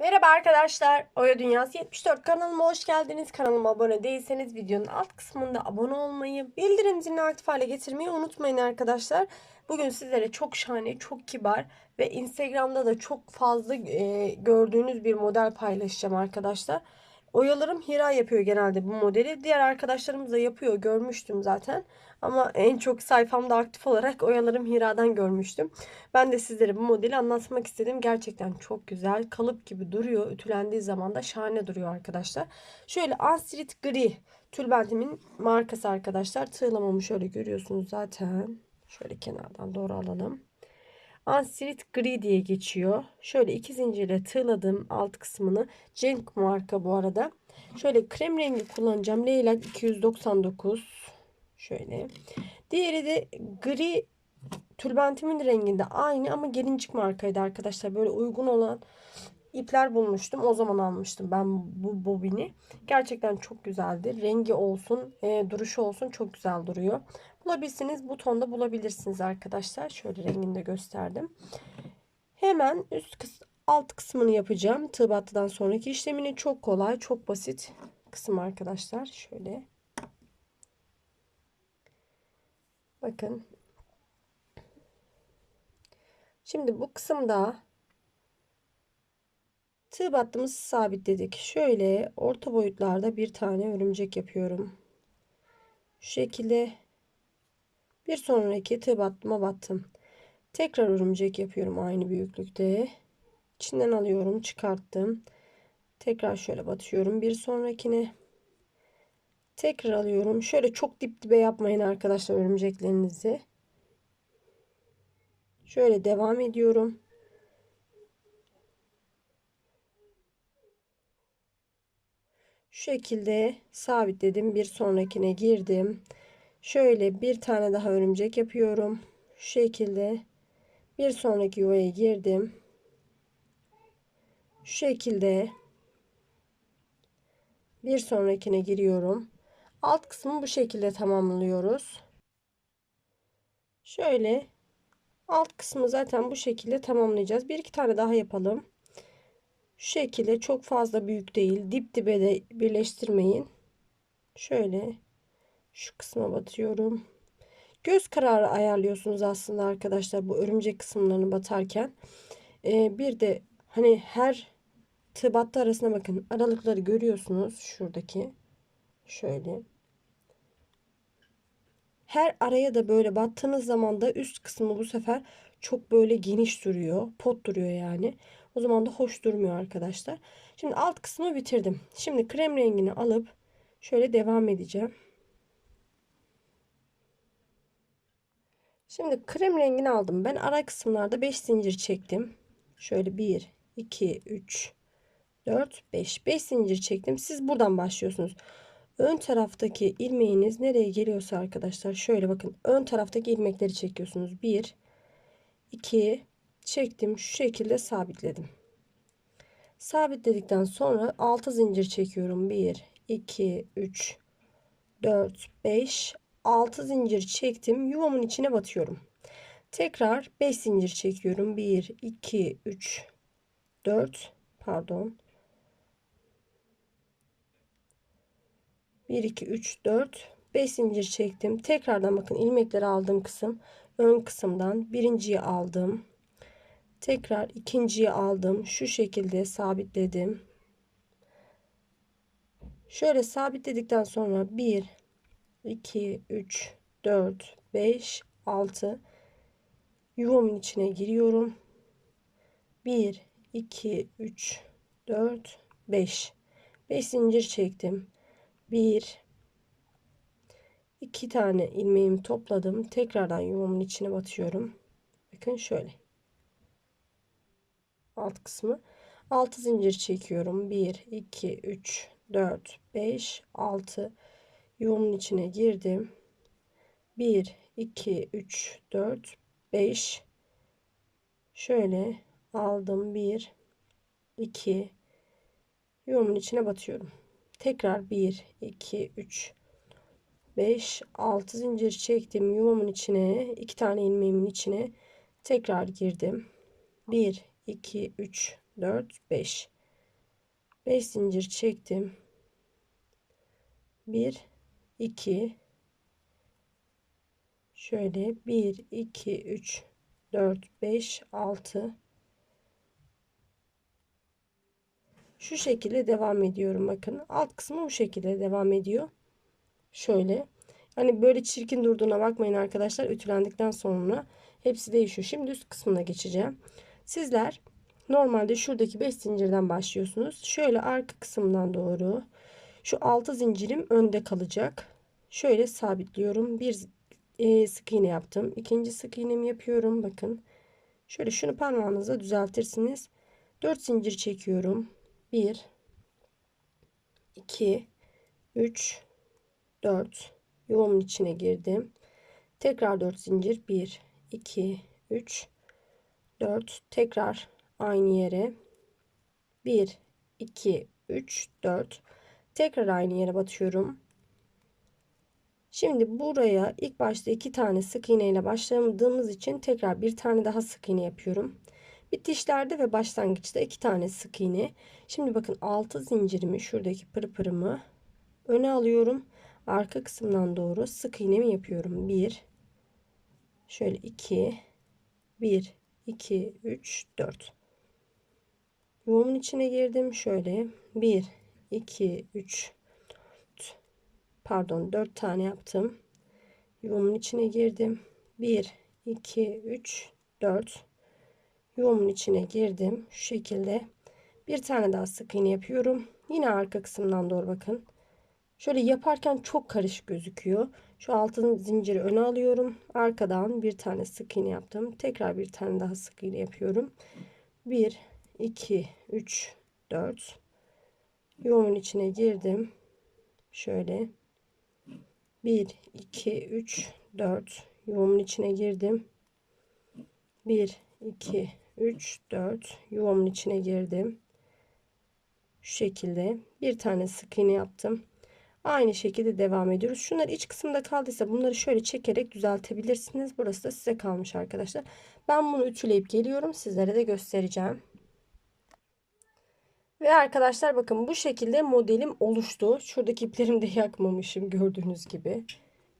Merhaba arkadaşlar. Oya Dünyası 74 kanalıma hoş geldiniz. Kanalıma abone değilseniz videonun alt kısmında abone olmayı, bildirim zilini aktif hale getirmeyi unutmayın arkadaşlar. Bugün sizlere çok şahane, çok kibar ve Instagram'da da çok fazla e, gördüğünüz bir model paylaşacağım arkadaşlar. Oyalarım Hira yapıyor genelde bu modeli. Diğer arkadaşlarımız da yapıyor. Görmüştüm zaten. Ama en çok sayfamda aktif olarak Oyalarım Hira'dan görmüştüm. Ben de sizlere bu modeli anlatmak istedim. Gerçekten çok güzel. Kalıp gibi duruyor. Ütülendiği zaman da şahane duruyor arkadaşlar. Şöyle Anstrit Gri tülbentimin markası arkadaşlar. Tığlamamı şöyle görüyorsunuz zaten. Şöyle kenardan doğru alalım. Anstrit Gri diye geçiyor. Şöyle iki zincirle tığladım alt kısmını. Cenk marka bu arada. Şöyle krem rengi kullanacağım. Leylak 299. Şöyle. Diğeri de gri tülbentimin renginde aynı ama gelincik markaydı arkadaşlar. Böyle uygun olan ipler bulmuştum. O zaman almıştım ben bu bobini. Gerçekten çok güzeldi. Rengi olsun, e, duruşu olsun çok güzel duruyor. Bulabilirsiniz. Bu tonda bulabilirsiniz arkadaşlar. Şöyle rengini de gösterdim. Hemen üst kıs alt kısmını yapacağım. Tığ battıdan sonraki işlemini çok kolay, çok basit kısım arkadaşlar. Şöyle. Bakın. Şimdi bu kısımda tığ battığımızı sabitledik. Şöyle orta boyutlarda bir tane örümcek yapıyorum. Şu şekilde bir sonraki tığ battıma battım. Tekrar örümcek yapıyorum aynı büyüklükte. İçinden alıyorum, çıkarttım. Tekrar şöyle batıyorum bir sonrakine. Tekrar alıyorum. Şöyle çok dip dibe yapmayın arkadaşlar örümceklerinizi. Şöyle devam ediyorum. Şekilde sabitledim. Bir sonrakine girdim. Şöyle bir tane daha örümcek yapıyorum. Şu şekilde bir sonraki yuvaya girdim. Şu şekilde bir sonrakine giriyorum. Alt kısmı bu şekilde tamamlıyoruz. Şöyle alt kısmı zaten bu şekilde tamamlayacağız. Bir iki tane daha yapalım. Şu şekilde çok fazla büyük değil. Dip dibe de birleştirmeyin. Şöyle şu kısma batıyorum. Göz kararı ayarlıyorsunuz aslında arkadaşlar bu örümcek kısımlarını batarken. Ee, bir de hani her tığ battı arasına bakın. Aralıkları görüyorsunuz. Şuradaki. Şöyle. Her araya da böyle battığınız zaman da üst kısmı bu sefer çok böyle geniş duruyor. Pot duruyor yani. O zaman da hoş durmuyor arkadaşlar. Şimdi alt kısmı bitirdim. Şimdi krem rengini alıp şöyle devam edeceğim. Şimdi krem rengini aldım. Ben ara kısımlarda 5 zincir çektim. Şöyle 1, 2, 3, 4, 5. 5 zincir çektim. Siz buradan başlıyorsunuz. Ön taraftaki ilmeğiniz nereye geliyorsa arkadaşlar şöyle bakın. Ön taraftaki ilmekleri çekiyorsunuz. 1, 2, çektim. Şu şekilde sabitledim. Sabitledikten sonra 6 zincir çekiyorum. 1, 2, 3, 4, 5, 6 zincir çektim. Yuvamın içine batıyorum. Tekrar 5 zincir çekiyorum. 1, 2, 3, 4, pardon. 1, 2, 3, 4, 5 zincir çektim. Tekrardan bakın ilmekleri aldığım kısım ön kısımdan birinciyi aldım. Tekrar ikinciyi aldım. Şu şekilde sabitledim. Şöyle sabitledikten sonra 1, 2, 3, 4, 5, 6 yuvamın içine giriyorum. 1, 2, 3, 4, 5. 5 zincir çektim. 1, 2 tane ilmeğimi topladım. Tekrardan yuvamın içine batıyorum. Bakın şöyle. Alt kısmı. 6 zincir çekiyorum. 1, 2, 3, 4, 5, 6 yuvamın içine girdim. 1, 2, 3, 4, 5 şöyle aldım. 1, 2 yuvamın içine batıyorum. Tekrar 1, 2, 3, 5, 6 zincir çektim. Yuvamın içine, 2 tane ilmeğimin içine tekrar girdim. 1, 2, 3, 4, 5. 5 zincir çektim. 1 2 şöyle 1 2 3 4 5 6 şu şekilde devam ediyorum bakın. Alt kısmı bu şekilde devam ediyor. Şöyle. Hani böyle çirkin durduğuna bakmayın arkadaşlar. Ütülendikten sonra hepsi değişiyor. Şimdi üst kısmına geçeceğim sizler normalde şuradaki 5 zincirden başlıyorsunuz. Şöyle arka kısımdan doğru şu 6 zincirim önde kalacak. Şöyle sabitliyorum. Bir e, sık iğne yaptım. İkinci sık iğnemi yapıyorum. Bakın. Şöyle şunu parmağınızla düzeltirsiniz. 4 zincir çekiyorum. 1 2 3 4 yuvamın içine girdim. Tekrar 4 zincir. 1 2 3 4 tekrar aynı yere 1 2 3 4 tekrar aynı yere batıyorum. Şimdi buraya ilk başta iki tane sık iğne ile başladığımız için tekrar bir tane daha sık iğne yapıyorum. Bitişlerde ve başlangıçta iki tane sık iğne. Şimdi bakın 6 zincirimi şuradaki pırpırımı öne alıyorum. Arka kısımdan doğru sık iğnemi yapıyorum. 1 şöyle 2 1 2 3 4 Yuvamın içine girdim. Şöyle 1 2 3 pardon 4 tane yaptım. Yuvamın içine girdim. 1 2 3 4 yuvamın içine girdim. Şu şekilde bir tane daha sık iğne yapıyorum. Yine arka kısımdan doğru bakın. Şöyle yaparken çok karışık gözüküyor. Şu altın zinciri öne alıyorum. Arkadan bir tane sık iğne yaptım. Tekrar bir tane daha sık iğne yapıyorum. 1 2 3 4 yuvamın içine girdim. Şöyle 1 2 3 4 yuvamın içine girdim. 1 2 3 4 yuvamın içine girdim. Şu şekilde bir tane sık iğne yaptım. Aynı şekilde devam ediyoruz. Şunlar iç kısımda kaldıysa bunları şöyle çekerek düzeltebilirsiniz. Burası da size kalmış arkadaşlar. Ben bunu ütüleyip geliyorum. Sizlere de göstereceğim. Ve arkadaşlar bakın bu şekilde modelim oluştu. Şuradaki iplerimi de yakmamışım gördüğünüz gibi.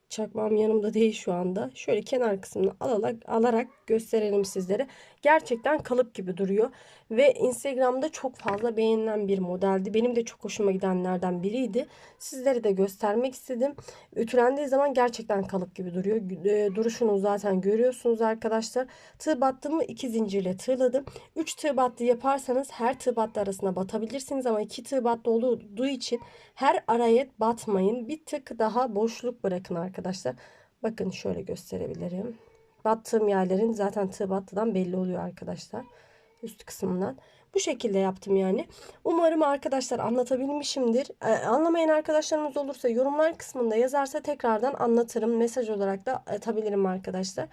Çakmağım yanımda değil şu anda. Şöyle kenar kısmını alarak, alarak gösterelim sizlere. Gerçekten kalıp gibi duruyor. Ve Instagram'da çok fazla beğenilen bir modeldi. Benim de çok hoşuma gidenlerden biriydi. Sizlere de göstermek istedim. Ütülendiği zaman gerçekten kalıp gibi duruyor. E, duruşunu zaten görüyorsunuz arkadaşlar. Tığ battımı iki zincirle tığladım. 3 tığ battı yaparsanız her tığ battı arasına batabilirsiniz. Ama 2 tığ battı olduğu için her araya batmayın. Bir tık daha boşluk bırakın arkadaşlar. Bakın şöyle gösterebilirim. Battığım yerlerin zaten tığ battıdan belli oluyor arkadaşlar. Üst kısmından. Bu şekilde yaptım yani. Umarım arkadaşlar anlatabilmişimdir. Ee, anlamayan arkadaşlarımız olursa yorumlar kısmında yazarsa tekrardan anlatırım. Mesaj olarak da atabilirim arkadaşlar.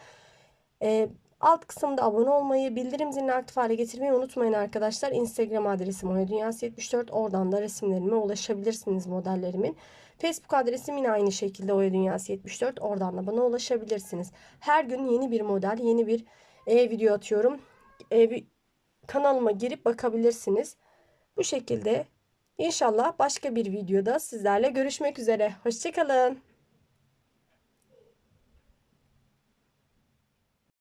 Ee, alt kısımda abone olmayı, bildirim zilini aktif hale getirmeyi unutmayın arkadaşlar. Instagram adresim oyadunyası74. Oradan da resimlerime ulaşabilirsiniz modellerimin. Facebook adresim yine aynı şekilde Oya Dünyası 74. Oradan da bana ulaşabilirsiniz. Her gün yeni bir model, yeni bir e, video atıyorum. E, kanalıma girip bakabilirsiniz. Bu şekilde inşallah başka bir videoda sizlerle görüşmek üzere. Hoşçakalın.